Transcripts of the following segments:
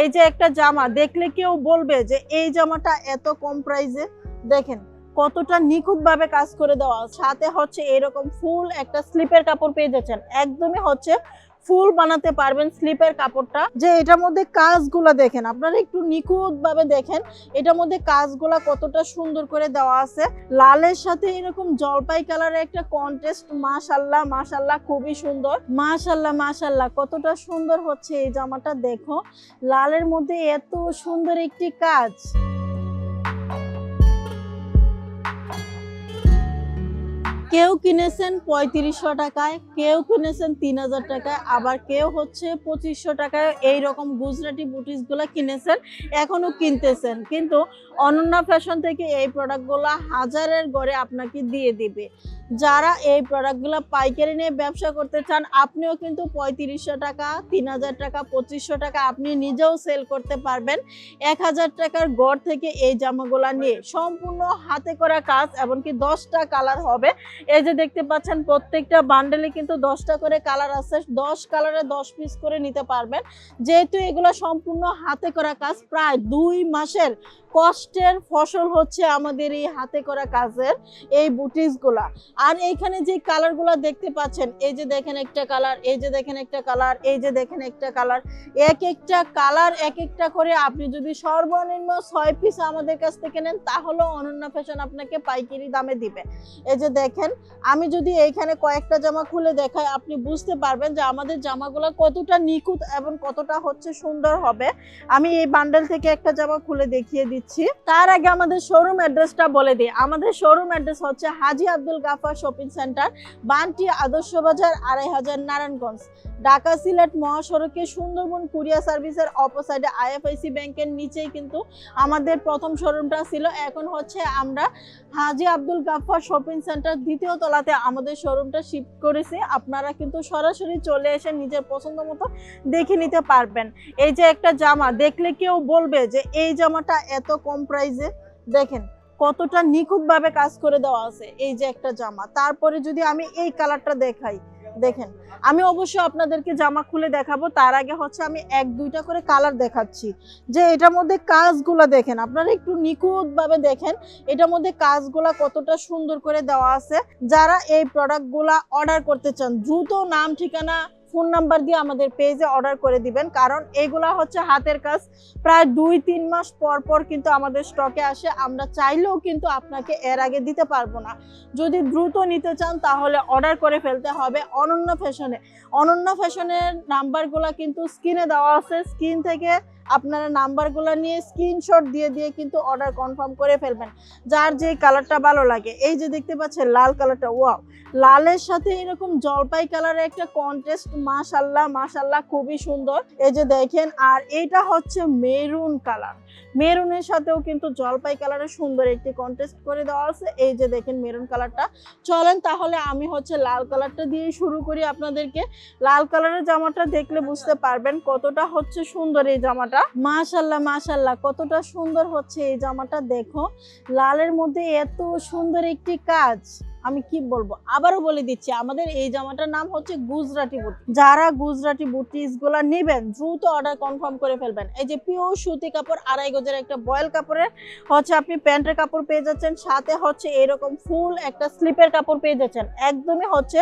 এই যে একটা জামা, দেখলে কেউ বলবে যে এই জামাটা এত কম প্রাইসে দেখেন, কতটা নিখুঁত ভাবে কাজ করে দেওয়া। সাথে হচ্ছে এরকম ফুল একটা স্লিপের কাপড় পেয়ে যাচ্ছেন। একদমই হচ্ছে ফুল বানাতে পারবেন স্লিপের কাপড়টা। যে এটার মধ্যে কাজগুলো দেখেন, আপনারা একটু নিখুঁত ভাবে দেখেন, এটার মধ্যে কাজগুলা কতটা সুন্দর করে দেওয়া আছে। লালের সাথে এরকম জলপাই কালারের একটা কন্টেস্ট মাশাল্লাহ মাশাল্লাহ খুবই সুন্দর। মাশাল্লাহ মাশাল্লাহ কতটা সুন্দর হচ্ছে এই জামাটা দেখো। লালের মধ্যে এত সুন্দর একটি কাজ। কেউ কিনেছেন পঁয়ত্রিশশো টাকায়, কেউ কিনেছেন তিন হাজার টাকায়, আবার কেউ হচ্ছে পঁচিশশো টাকায় এই রকম গুজরাটি বুটিসগুলো কিনেছেন এখনও কিনতেছেন। কিন্তু অনন্যা ফ্যাশন থেকে এই প্রোডাক্টগুলো হাজারের গড়ে আপনাকে দিয়ে দিবে। যারা এই প্রোডাক্টগুলো পাইকারি নিয়ে ব্যবসা করতে চান, আপনিও কিন্তু পঁয়ত্রিশশো টাকা, তিন হাজার টাকা, পঁচিশশো টাকা আপনি নিজেও সেল করতে পারবেন। এক হাজার টাকার গড় থেকে এই জামাগুলা নিয়ে সম্পূর্ণ হাতে করা কাজ, এমনকি দশটা কালার হবে। এই যে দেখতে পাচ্ছেন, প্রত্যেকটা বান্ডেলে কিন্তু দশটা করে কালার আছে, দশ কালারে দশ পিস করে নিতে পারবেন। যেহেতু এগুলো সম্পূর্ণ হাতে করা কাজ, প্রায় দুই মাসের কষ্টের ফসল হচ্ছে আমাদের এই হাতে করা কাজের এই বুটিসগুলা আর এইখানে যে কালারগুলো দেখতে পাচ্ছেন, এই যে দেখেন একটা কালার এই যে দেখেন একটা কালার এই যে দেখেন একটা কালার এক একটা কালার এক একটা করে আপনি যদি সর্বনিম্ন ছয় পিস আমাদের কাছ থেকে নেন, তাহলে অনন্যা ফ্যাশন আপনাকে পাইকারি দামে দিবে। এই যে দেখেন, আমি যদি এইখানে কয়েকটা জামা খুলে দেখাই, আপনি বুঝতে পারবেন যে আমাদের জামাগুলো কতটা নিখুঁত এবং কতটা হচ্ছে সুন্দর হবে। আমি এই বান্ডেল থেকে একটা জামা খুলে দেখিয়ে দিচ্ছি। তার আগে আমাদের শোরুম অ্যাড্রেসটা বলে দিই। আমাদের শোরুম অ্যাড্রেস হচ্ছে হাজি আব্দুল গাফার শপিং সেন্টার বান্টি আদর্শ বাজার, আড়াই হাজার নারায়ণগঞ্জ। ঢাকা সিলেট মহাসড়কে সুন্দরবন কুরিয়া সার্ভিসের অপোসাইডে আইএফআইসি ব্যাংকের নিচেই কিন্তু আমাদের প্রথম শোরুমটা ছিল। এখন হচ্ছে আমরা হাজি আব্দুল গাফার শপিং সেন্টার দ্বিতীয় তলাতে আমাদের শোরুমটা শিফট করেছি। আপনারা কিন্তু সরাসরি চলে এসে নিজের পছন্দ মতো দেখে নিতে পারবেন। এই যে একটা জামা, দেখলে কেউ বলবে যে এই জামাটা এত কম প্রাইসে দেখেন কতটা নিখুঁতভাবে কাজ করে দেওয়া আছে এই যে একটা জামা। তারপরে যদি আমি এই কালারটা দেখাই, দেখেন, আমি অবশ্যই আপনাদেরকে জামা খুলে দেখাবো, তার আগে হচ্ছে আমি এক, দুইটা করে কালার দেখাচ্ছি। যে এটার মধ্যে কাজগুলো দেখেন, আপনারা একটু নিখুঁতভাবে দেখেন, এটার মধ্যে কাজগুলা কতটা সুন্দর করে দেওয়া আছে। যারা এই প্রোডাক্টগুলা অর্ডার করতে চান, দ্রুত নাম, ঠিকানা ফোন নাম্বার দিয়ে আমাদের পেজে অর্ডার করে দিবেন, কারণ এগুলা হচ্ছে হাতের কাজ। প্রায় দুই, তিন মাস পর পর কিন্তু আমাদের স্টকে আসে, আমরা চাইলেও কিন্তু আপনাকে এর আগে দিতে পারব না। যদি দ্রুত নিতে চান, তাহলে অর্ডার করে ফেলতে হবে অনন্য ফ্যাশনে। অনন্য ফ্যাশনের নাম্বারগুলো কিন্তু স্ক্রিনে দেওয়া আছে, স্ক্রিন থেকে আপনারা নাম্বারগুলো নিয়ে স্ক্রিনশট দিয়ে দিয়ে কিন্তু অর্ডার কনফার্ম করে ফেলবেন, যার যে কালারটা ভালো লাগে। এই যে দেখতে পাচ্ছেন লাল কালারটা ওয়াও লালের সাথে এরকম জলপাই কালারের একটা কন্টেস্ট মাশাল্লাহ মাশাল্লাহ খুবই সুন্দর। এই যে দেখেন, আর এটা হচ্ছে মেরুন কালার মেরুনের সাথেও কিন্তু জলপাই কালারের সুন্দর একটি কন্টেস্ট করে দেওয়া আছে। এই যে দেখেন মেরুন কালারটা চলেন তাহলে আমি হচ্ছে লাল কালারটা দিয়ে শুরু করি আপনাদেরকে। লাল কালারের জামাটা দেখলে বুঝতে পারবেন কতটা হচ্ছে সুন্দর এই জামাটা। মাশাল্লাহ মাশাল্লাহ, কতটা সুন্দর হচ্ছে এই জামাটা, দেখো। লালের মধ্যে এত সুন্দর একটি কাজ। আমি কি বলব? আবারও বলে দিচ্ছি, আমাদের এই জামাটার নাম হচ্ছে গুজরাটি বুটি যারা গুজরাটি বুটিসগুলা নেবেন, দ্রুত অর্ডার কনফার্ম করে ফেলবেন। এই যে পিওর সুতি কাপড়, আড়াই গজের একটা বয়েল কাপড়ের, হচ্ছে আপনি প্যান্টের কাপড় পেয়ে যাচ্ছেন, সাথে হচ্ছে এরকম ফুল একটা স্লিপের কাপড় পেয়ে যাচ্ছেন। একদমই হচ্ছে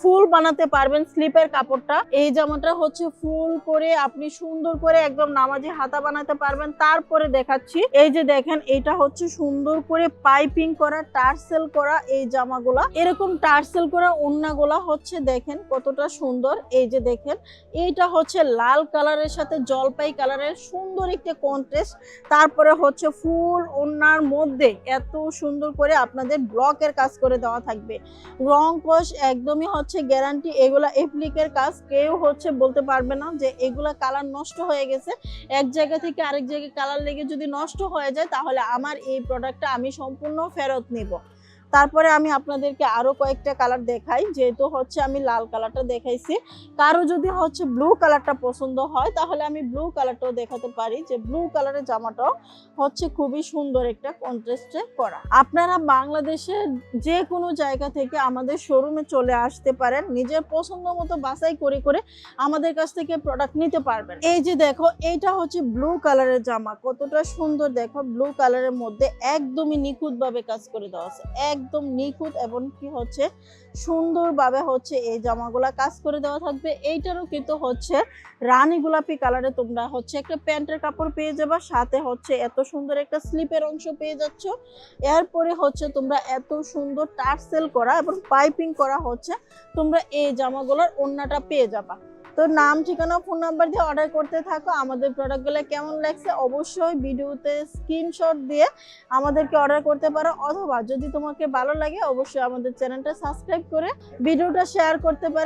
ফুল বানাতে পারবেন স্লিপের কাপড়টা। এই জামাটা হচ্ছে ফুল করে আপনি সুন্দর করে একদম নামাজি হাতা বানাতে পারবেন। তারপরে দেখাচ্ছি, এই যে দেখেন, এটা হচ্ছে সুন্দর করে পাইপিং করা, টার্সেল করা এই জামাগুলা। এরকম টার্সেল করা ওন্নাগুলা হচ্ছে দেখেন কতটা সুন্দর। এই যে দেখেন, এইটা হচ্ছে লাল কালারের সাথে জলপাই কালারের সুন্দর একটি কন্ট্রাস্ট তারপরে হচ্ছে ফুল ওন্নার মধ্যে এত সুন্দর করে আপনাদের ব্লকের কাজ করে দেওয়া থাকবে। রং কোষ একদমই হচ্ছে গ্যারান্টি এগুলা এপ্লিকের কাজ কেউ হচ্ছে বলতে পারবে না যে এগুলা কালার নষ্ট হয়ে গেছে। এক জায়গা থেকে আরেক জায়গায় কালার লেগে যদি নষ্ট হয়ে যায়, তাহলে আমার এই প্রোডাক্টটা আমি সম্পূর্ণ ফেরত নিব। তারপরে আমি আপনাদেরকে আরও কয়েকটা কালার দেখাই, যেহেতু হচ্ছে আমি লাল কালারটা দেখাইছি। কারও যদি হচ্ছে ব্লু কালারটা পছন্দ হয়, তাহলে আমি ব্লু কালারটাও দেখাতে পারি যে ব্লু কালারের জামাটাও হচ্ছে খুবই সুন্দর একটা কন্ট্রাস্টে করা। আপনারা বাংলাদেশের যে কোনো জায়গা থেকে আমাদের শোরুমে চলে আসতে পারেন, নিজের পছন্দ মতো বাছাই করে করে আমাদের কাছ থেকে প্রোডাক্ট নিতে পারবেন। এই যে দেখো, এইটা হচ্ছে ব্লু কালারের জামা। কতটা সুন্দর দেখো ব্লু কালারের মধ্যে একদমই নিখুঁত ভাবে কাজ করে দেওয়া আছে। একদম নিখুঁত এবং কি হচ্ছে, সুন্দরভাবে হচ্ছে এই জামাগুলা কাজ করে দেওয়া থাকবে। এইটারও কিন্তু হচ্ছে রানী গোলাপি কালারে তোমরা হচ্ছে একটা প্যান্টের কাপড় পেয়ে যাবা, সাথে হচ্ছে এত সুন্দর একটা স্লিপের অংশ পেয়ে যাচ্ছ। এরপরে হচ্ছে তোমরা এত সুন্দর টার্সেল করা এবং পাইপিং করা হচ্ছে, তোমরা এই জামাগুলোর ওড়নাটা পেয়ে যাবা। তো নাম, ঠিকানা ফোন নাম্বার দিয়ে অর্ডার করতে থাকো। আমাদের প্রোডাক্টগুলো কেমন লাগছে অবশ্যই ভিডিওতে স্ক্রিনশট দিয়ে আমাদেরকে অর্ডার করতে পারো। অথবা যদি তোমাকে ভালো লাগে, অবশ্যই আমাদের চ্যানেলটা সাবস্ক্রাইব করে ভিডিওটা শেয়ার করতে পারেন